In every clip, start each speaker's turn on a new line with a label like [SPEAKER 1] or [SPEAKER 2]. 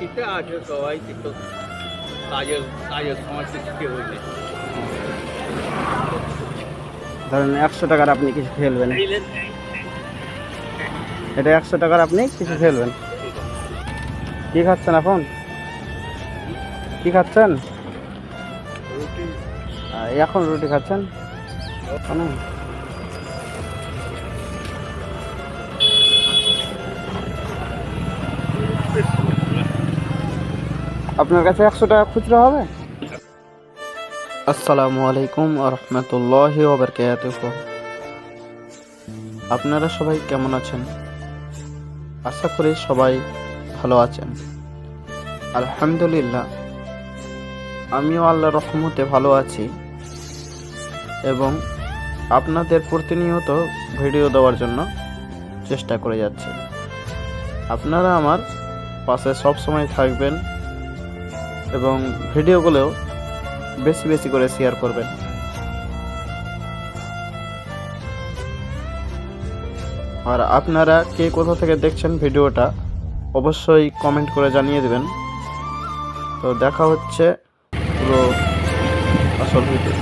[SPEAKER 1] বাকিতে আছে সবাই কিন্তু কাজের কাজের সময় কিছু কেউ
[SPEAKER 2] ধরেন একশো টাকার আপনি কিছু ফেলবেন এটা একশো টাকার আপনি কিছু ফেলবেন কি খাচ্ছেন এখন কি খাচ্ছেন? এখন রুটি খাচ্ছেন? আপনার কাছে একশো টাকা খুচরো হবে? আসসালামু আলাইকুম রহমতুল্লাহ আপনারা সবাই কেমন আছেন? আশা করি সবাই ভালো আছেন। আলহামদুলিল্লাহ, আমিও আল্লাহ রহমতে ভালো আছি এবং আপনাদের প্রতিনিয়ত ভিডিও দেওয়ার জন্য চেষ্টা করে যাচ্ছি। আপনারা আমার পাশে সব সময় থাকবেন। এবং ভিডিওগুলোও বেশি বেশি করে শেয়ার করবেন। আর আপনারা কে কোথা থেকে দেখছেন ভিডিওটা, অবশ্যই কমেন্ট করে জানিয়ে দেবেন। তো দেখা হচ্ছে পুরো আসল ভিডিও।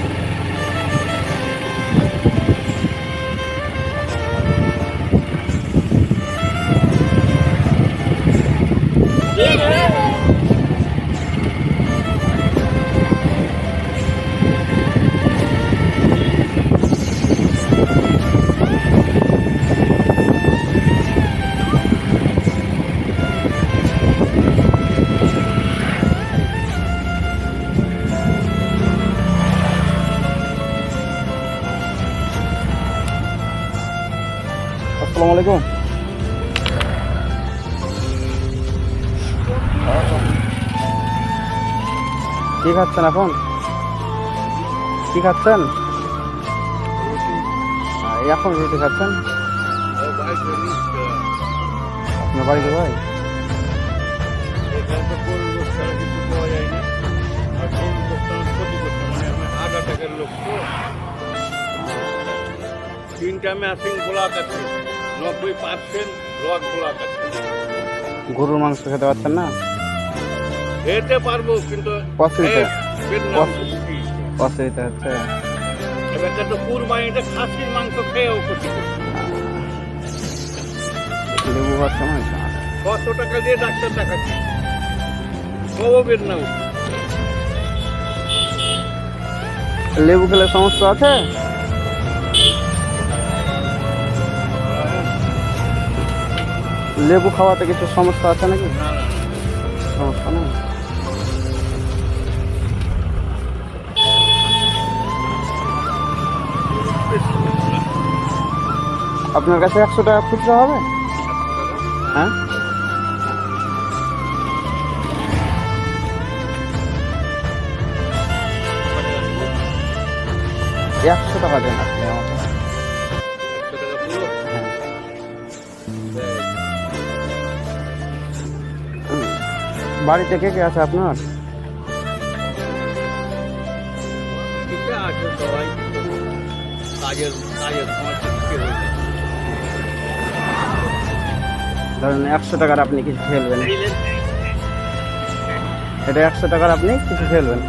[SPEAKER 2] আসসালামু আলাইকুম। কি খাচ্ছেন এখন? কি খাচ্ছেন? এখন রুটি খাচ্ছেন? আপনার বাড়িতে ভাই
[SPEAKER 1] তিনটা মেশিন ব্লক আছে। নব্বই পার্সেন্ট ব্লক ব্লক আছে
[SPEAKER 2] গরুর মাংস খেতে পারছেন না?
[SPEAKER 1] খেতে পারব কিন্তু
[SPEAKER 2] অসুবিধা। অসুবিধা হচ্ছে।
[SPEAKER 1] তো কুরবানিটা খাসির মাংস খেয়েও ক্ষতি করছে।
[SPEAKER 2] লেবু খাওয়ার সময়
[SPEAKER 1] ছশো টাকা দিয়ে ডাক্তার দেখাচ্ছি। কবের না
[SPEAKER 2] লেবু খেলে সমস্যা আছে? লেবু খাওয়াতে কিছু সমস্যা আছে নাকি? সমস্যা নেই। আপনার কাছে একশো টাকা খুচরো হবে? হ্যাঁ? একশো টাকা দেন। বাড়িতে কে কে আছে আপনার? ধরেন একশো টাকার আপনি কিছু ফেলবেন এটা একশো টাকার আপনি কিছু ফেলবেন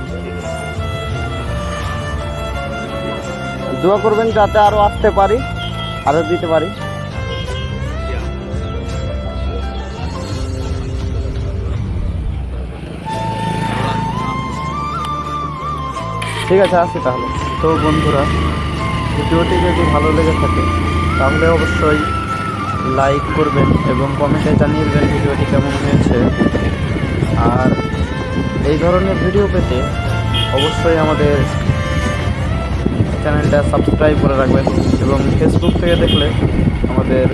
[SPEAKER 2] দোয়া করবেন যাতে আরও আসতে পারি আরও দিতে পারি। ঠিক আছে, আসি তাহলে। তো বন্ধুরা, ভিডিওটি যদি ভালো লেগে থাকে, তাহলে অবশ্যই লাইক করবেন এবং কমেন্টে জানিয়ে দেবেন ভিডিওটি কেমন হয়েছে। আর এই ধরনের ভিডিও পেতে অবশ্যই আমাদের চ্যানেলটা সাবস্ক্রাইব করে রাখবেন এবং ফেসবুক থেকে দেখলে আমাদের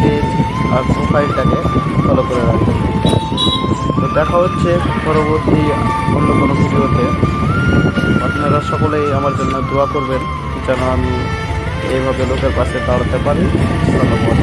[SPEAKER 2] পেজ আর প্রোফাইলটাকে ফলো করে রাখবেন। তো দেখা হচ্ছে পরবর্তী অন্য কোনো ভিডিওতে। জন্য দোয়া করবেন যেন আমি এইভাবে লোকের পাশে দাঁড়াতে পারি। ধন্যবাদ